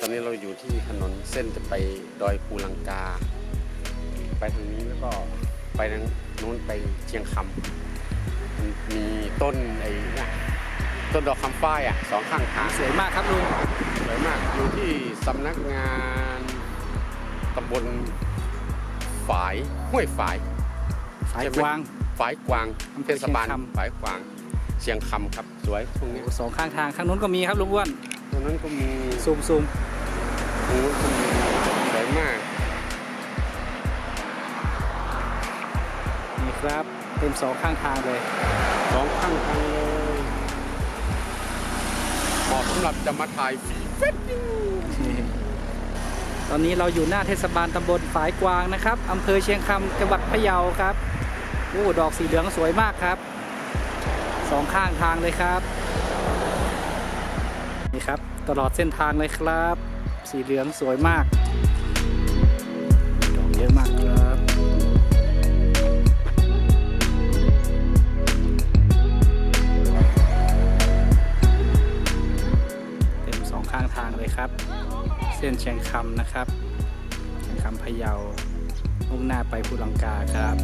อนนี้เราอยู่ที่ถนนเส้นจะไปดอยภูลังกา ไปทางนี้แล้วก็ไปทางนู้นไปเชียงคำมันมีต้นไอ้เนี่ยต้นดอกคำฝ้ายอะสองข้างทางสวยมากครับลุงสวยมากอยู่ที่สำนักงานตำบลฝายห้วยฝายสายใช่ไหมกวางฝายกวางอำเภเทอศบาลเชียงคำฝายกวางเชียงคำครับสวยตรงนี้สองข้างทางข้างนู้นก็มีครับลุงอ้วน ตรงนั้นก็มีซูมซูมตรงนู้นก็มีสวยมาก นี่ครับเต็มสองข้างทางเลยสองข้างทางเลยเหมาะสำหรับจะมาถ่ายฟรีเฟซอยู่ตอนนี้เราอยู่หน้าเทศบาลตำบลฝายกวางนะครับอำเภอเชียงคำจังหวัดพะเยาครับโอ้ดอกสีเหลืองสวยมากครับสองข้างทางเลยครับ นี่ครับ ตลอดเส้นทางเลยครับ สีเหลืองสวยมาก ดอกเยอะมากครับเต็มสองข้างทางเลยครับ เส้นเชียงคำนะครับเชียงคำพะเยามุ่งหน้าไปภูลังกาครับ